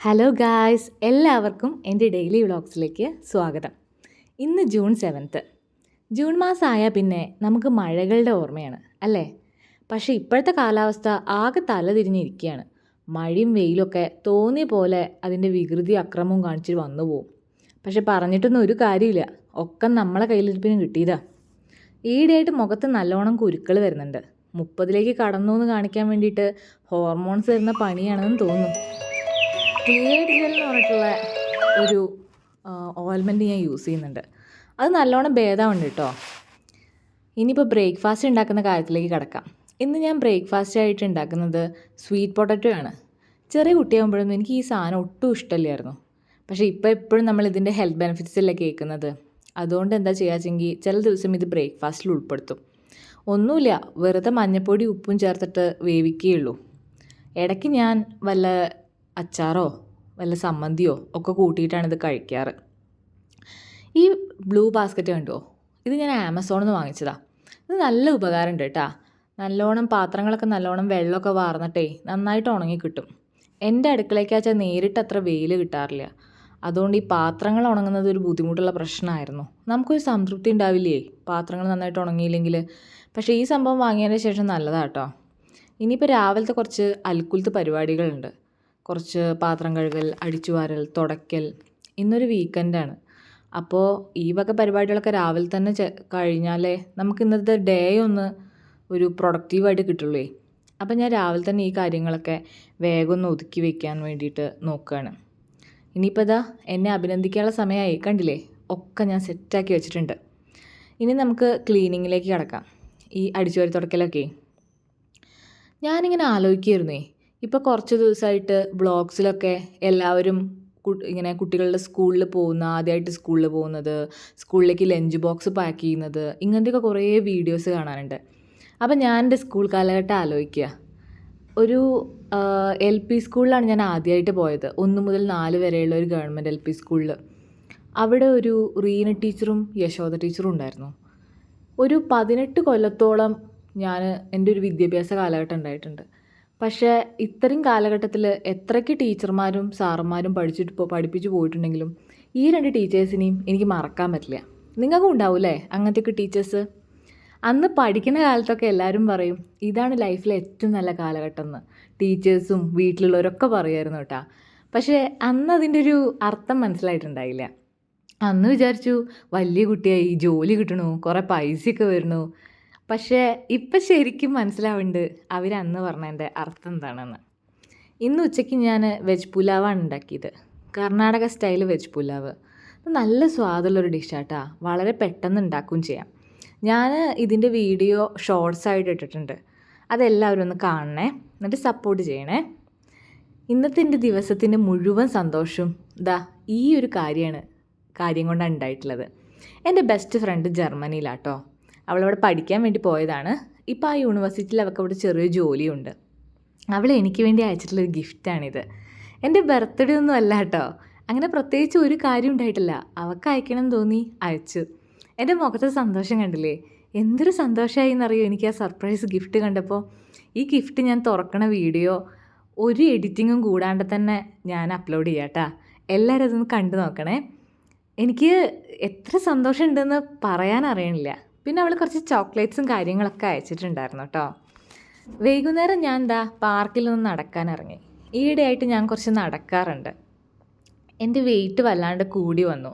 Hello guys എല്ലാവർക്കും എന്റെ daily വ്ളോഗ്സിലേക്ക് സ്വാഗതം. ഇന്ന് ജൂൺ സെവൻത്ത് ജൂൺ മാസമായ പിന്നെ നമുക്ക് മഴകളുടെ ഓർമ്മയാണ് അല്ലേ? പക്ഷേ ഇപ്പോഴത്തെ കാലാവസ്ഥ ആകെ തലതിരിഞ്ഞിരിക്കുകയാണ്. മഴയും വെയിലൊക്കെ തോന്നിയ പോലെ അതിന്റെ വികൃതി അക്രമവും കാണിച്ചിട്ട് വന്നു പോവും. പക്ഷെ പറഞ്ഞിട്ടൊന്നും ഒരു കാര്യമില്ല. ഒക്കെ നമ്മളെ കയ്യിലിരിപ്പിന് കിട്ടിയതാ. ഈയിടെയായിട്ട് മുഖത്ത് നല്ലോണം കുരുക്കൾ വരുന്നുണ്ട്. മുപ്പതിലേക്ക് കടന്നു എന്ന് കാണിക്കാൻ വേണ്ടിയിട്ട് ഹോർമോൺസ് വരുന്ന പണിയാണെന്ന് തോന്നുന്നു. ക്ലിയർ ജെൽ എന്ന് പറഞ്ഞിട്ടുള്ള ഒരു ഓയിൽമെന്റ് ഞാൻ യൂസ് ചെയ്യുന്നുണ്ട്. അത് നല്ലോണം ഭേദമുണ്ട് കേട്ടോ ഇനിയിപ്പോൾ ബ്രേക്ക്ഫാസ്റ്റ് ഉണ്ടാക്കുന്ന കാര്യത്തിലേക്ക് കിടക്കാം. ഇന്ന് ഞാൻ ബ്രേക്ക്ഫാസ്റ്റ് ആയിട്ട് ഉണ്ടാക്കുന്നത് സ്വീറ്റ് പൊട്ടറ്റോ ആണ്. ചെറിയ കുട്ടിയാകുമ്പോഴൊന്നും എനിക്ക് ഈ സാധനം ഒട്ടും ഇഷ്ടമില്ലായിരുന്നു പക്ഷേ ഇപ്പോൾ എപ്പോഴും നമ്മൾ ഇതിന്റെ ഹെൽത്ത് ബെനിഫിറ്റ്സ് അല്ലേ കേൾക്കുന്നത്? അതുകൊണ്ട് എന്താ ചെയ്യാച്ചെങ്കിൽ ചില ദിവസം ഇത് ബ്രേക്ക്ഫാസ്റ്റിൽ ഉൾപ്പെടുത്തും. ഒന്നുമില്ല വെറുതെ മഞ്ഞപ്പൊടി ഉപ്പും ചേർത്തിട്ട് വേവിക്കുകയുള്ളൂ ഇടയ്ക്ക് ഞാൻ വല്ല അച്ചാറോ വല്ല സമ്മന്തിയോ ഒക്കെ കൂട്ടിയിട്ടാണ് ഇത് കഴിക്കാറ്. ഈ ബ്ലൂ ബാസ്ക്കറ്റ് കണ്ടോ? ഇത് ഞാൻ ആമസോണിൽ നിന്ന് വാങ്ങിച്ചതാണ് ഇത് നല്ല ഉപകാരമുണ്ട് കേട്ടാ. നല്ലോണം പാത്രങ്ങളൊക്കെ നല്ലോണം വെള്ളമൊക്കെ വാർന്നിട്ടേ നന്നായിട്ട് ഉണങ്ങി കിട്ടും. എന്റെ അടുക്കളയ്ക്കാച്ചാൽ നേരിട്ട് അത്ര വെയിൽ കിട്ടാറില്ല. അതുകൊണ്ട് ഈ പാത്രങ്ങൾ ഉണങ്ങുന്നത് ഒരു ബുദ്ധിമുട്ടുള്ള പ്രശ്നമായിരുന്നു. നമുക്കൊരു സംതൃപ്തി ഉണ്ടാവില്ലേ? പാത്രങ്ങൾ നന്നായിട്ട് ഉണങ്ങിയില്ലെങ്കിൽ. പക്ഷേ ഈ സംഭവം വാങ്ങിയതിന് ശേഷം നല്ലതാട്ടോ ഇനിയിപ്പോൾ രാവിലത്തെ കുറച്ച് അൽക്കുലത്ത് പരിപാടികളുണ്ട്. കുറച്ച് പാത്രം കഴുകൽ അടിച്ചുവാരൽ തുടയ്ക്കൽ ഇന്നൊരു വീക്കെൻഡാണ് അപ്പോൾ ഈ വക പരിപാടികളൊക്കെ രാവിലെ തന്നെ കഴിഞ്ഞാലേ നമുക്ക് ഇന്നത്തെ ഡേ ഒന്ന് ഒരു പ്രൊഡക്റ്റീവായിട്ട് കിട്ടുള്ളൂ. അപ്പം ഞാൻ രാവിലെ തന്നെ ഈ കാര്യങ്ങളൊക്കെ വേഗം ഒന്ന് ഒതുക്കി വെക്കാൻ വേണ്ടിയിട്ട് നോക്കുകയാണ് ഇനിയിപ്പോൾ ഇതാ എന്നെ അഭിനന്ദിക്കാനുള്ള സമയമായി കണ്ടില്ലേ? ഒക്കെ ഞാൻ സെറ്റാക്കി വെച്ചിട്ടുണ്ട്. ഇനി നമുക്ക് ക്ലീനിങ്ങിലേക്ക് കിടക്കാം. ഈ അടിച്ചുവരി തുടക്കലൊക്കെ. ഞാനിങ്ങനെ ആലോചിക്കുമായിരുന്നേ ഇപ്പോൾ കുറച്ച് ദിവസമായിട്ട് ബ്ലോഗ്സിലൊക്കെ എല്ലാവരും ഇങ്ങനെ കുട്ടികളുടെ സ്കൂളിൽ പോകുന്ന ആദ്യമായിട്ട് സ്കൂളിൽ പോകുന്നത് സ്കൂളിലേക്ക് ലഞ്ച് ബോക്സ് പാക്ക് ചെയ്യുന്നത് ഇങ്ങനത്തെയൊക്കെ കുറേ വീഡിയോസ് കാണാനുണ്ട്. അപ്പോൾ ഞാൻ എന്റെ സ്കൂൾ കാലഘട്ടം ആലോചിക്കുക. ഒരു എൽ പി സ്കൂളിലാണ് ഞാൻ ആദ്യമായിട്ട് പോയത്. ഒന്ന് മുതൽ നാല് വരെയുള്ള ഒരു ഗവൺമെന്റ് എൽ പി സ്കൂളിൽ അവിടെ ഒരു റീന ടീച്ചറും യശോദ ടീച്ചറും ഉണ്ടായിരുന്നു. ഒരു പതിനെട്ട് കൊല്ലത്തോളം ഞാൻ എന്റെ ഒരു വിദ്യാഭ്യാസ കാലഘട്ടം ഉണ്ടായിട്ടുണ്ട്. പക്ഷേ ഇത്രയും കാലഘട്ടത്തിൽ എത്രയ്ക്ക് ടീച്ചർമാരും സാറന്മാരും പഠിച്ചിട്ട് പഠിപ്പിച്ചു പോയിട്ടുണ്ടെങ്കിലും ഈ രണ്ട് ടീച്ചേഴ്സിനെയും എനിക്ക് മറക്കാൻ പറ്റില്ല. നിങ്ങൾക്കും ഉണ്ടാവില്ലേ അങ്ങനത്തെയൊക്കെ ടീച്ചേഴ്സ്? അന്ന് പഠിക്കുന്ന കാലത്തൊക്കെ എല്ലാവരും പറയും ഇതാണ് ലൈഫിലെ ഏറ്റവും നല്ല കാലഘട്ടം എന്ന് ടീച്ചേഴ്സും വീട്ടിലുള്ളവരൊക്കെ പറയുമായിരുന്നു കേട്ടോ. പക്ഷേ അന്ന് അതിന്റെ ഒരു അർത്ഥം മനസ്സിലായിട്ടുണ്ടായില്ല. അന്ന് വിചാരിച്ചു വലിയ കുട്ടിയായി ജോലി കിട്ടണു കുറേ പൈസയൊക്കെ വരണു പക്ഷേ ഇപ്പം ശരിക്കും മനസ്സിലാവുന്നുണ്ട് അവരന്ന് പറഞ്ഞതിന്റെ അർത്ഥം എന്താണെന്ന് ഇന്ന് ഉച്ചയ്ക്ക് ഞാൻ വെജ് പുലാവാണ് ഉണ്ടാക്കിയത് കർണാടക സ്റ്റൈൽ വെജ് പുലാവ്. നല്ല സ്വാദുള്ളൊരു ഡിഷാട്ടാ. വളരെ പെട്ടെന്ന് ഉണ്ടാക്കുകയും ചെയ്യാം. ഞാൻ ഇതിന്റെ വീഡിയോ ഷോർട്സ് ആയിട്ട് ഇട്ടിട്ടുണ്ട്. അതെല്ലാവരും ഒന്ന് കാണണേ. എന്നിട്ട് സപ്പോർട്ട് ചെയ്യണേ. ഇന്നത്തെ എന്റെ ദിവസത്തിന്റെ മുഴുവൻ സന്തോഷവും ദാ ഈ ഒരു കാര്യമാണ് കാര്യം കൊണ്ടാണ് ഉണ്ടായിട്ടുള്ളത് എന്റെ ബെസ്റ്റ് ഫ്രണ്ട് ജർമ്മനിയിലാട്ടോ. അവളവിടെ പഠിക്കാൻ വേണ്ടി പോയതാണ്. ഇപ്പോൾ ആ യൂണിവേഴ്സിറ്റിയിൽ അവൾക്ക് അവിടെ ചെറിയ ജോലിയുണ്ട്. അവൾ എനിക്ക് വേണ്ടി അയച്ചിട്ടുള്ളൊരു ഗിഫ്റ്റാണിത് എന്റെ ബർത്ത്ഡേ ഒന്നും അല്ല കേട്ടോ. അങ്ങനെ പ്രത്യേകിച്ച് ഒരു കാര്യം ഉണ്ടായിട്ടില്ല. അവൾക്ക് അയക്കണം തോന്നി അയച്ചു. എന്റെ മുഖത്തെ സന്തോഷം കണ്ടില്ലേ? എന്തൊരു സന്തോഷമായി എന്നറിയോ എനിക്ക് ആ സർപ്രൈസ് ഗിഫ്റ്റ് കണ്ടപ്പോൾ ഈ ഗിഫ്റ്റ് ഞാൻ തുറക്കണ വീഡിയോ ഒരു എഡിറ്റിങ്ങും കൂടാണ്ട് തന്നെ ഞാൻ അപ്ലോഡ് ചെയ്യാം കേട്ടാ. എല്ലാവരും അതൊന്ന് കണ്ടു നോക്കണേ. എനിക്ക് എത്ര സന്തോഷമുണ്ടെന്ന് പറയാൻ അറിയണില്ല. പിന്നെ അവൾ കുറച്ച് ചോക്ലേറ്റ്സും കാര്യങ്ങളൊക്കെ അയച്ചിട്ടുണ്ടായിരുന്നു കേട്ടോ വൈകുന്നേരം ഞാൻ എന്താ പാർക്കിൽ നിന്ന് നടക്കാൻ ഇറങ്ങി. ഈയിടെയായിട്ട് ഞാൻ കുറച്ച് നടക്കാറുണ്ട്. എന്റെ വെയിറ്റ് വല്ലാണ്ട് കൂടി വന്നു.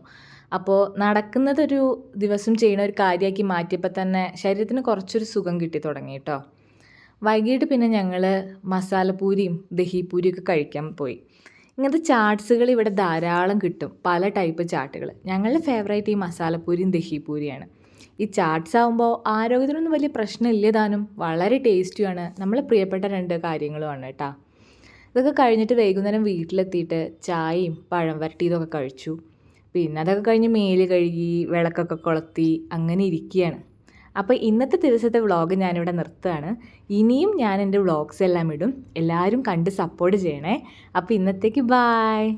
അപ്പോൾ നടക്കുന്നതൊരു ദിവസം ചെയ്യുന്ന ഒരു കാര്യമാക്കി മാറ്റിയപ്പോൾ തന്നെ ശരീരത്തിന് കുറച്ചൊരു സുഖം കിട്ടി തുടങ്ങി കേട്ടോ വൈകിട്ട് പിന്നെ ഞങ്ങൾ മസാലപ്പൂരിയും ദഹിപൂരിയും ഒക്കെ കഴിക്കാൻ പോയി. ഇങ്ങനത്തെ ചാട്സുകൾ ഇവിടെ ധാരാളം കിട്ടും. പല ടൈപ്പ് ചാട്ടുകൾ ഞങ്ങളുടെ ഫേവറേറ്റ് ഈ മസാലപ്പൂരിയും ദഹിപൂരിയാണ് ഈ ചാട്സ് ആകുമ്പോൾ ആരോഗ്യത്തിനൊന്നും വലിയ പ്രശ്നമില്ല താനും. വളരെ ടേസ്റ്റിയാണ്. നമ്മൾ പ്രിയപ്പെട്ട രണ്ട് കാര്യങ്ങളുമാണ് കേട്ടോ ഇതൊക്കെ കഴിഞ്ഞിട്ട് വൈകുന്നേരം വീട്ടിലെത്തിയിട്ട് ചായയും പഴം വരട്ടി വരട്ടിയതൊക്കെ കഴിച്ചു. പിന്നെ അതൊക്കെ കഴിഞ്ഞ് മേൽ കഴുകി വിളക്കൊക്കെ കൊളുത്തി അങ്ങനെ ഇരിക്കുകയാണ് അപ്പോൾ ഇന്നത്തെ ദിവസത്തെ വ്ളോഗ് ഞാനിവിടെ നിർത്തുകയാണ്. ഇനിയും ഞാൻ എന്റെ വ്ളോഗ്സ് എല്ലാം ഇടും. എല്ലാവരും കണ്ട് സപ്പോർട്ട് ചെയ്യണേ. അപ്പോൾ ഇന്നത്തേക്ക് ബായ്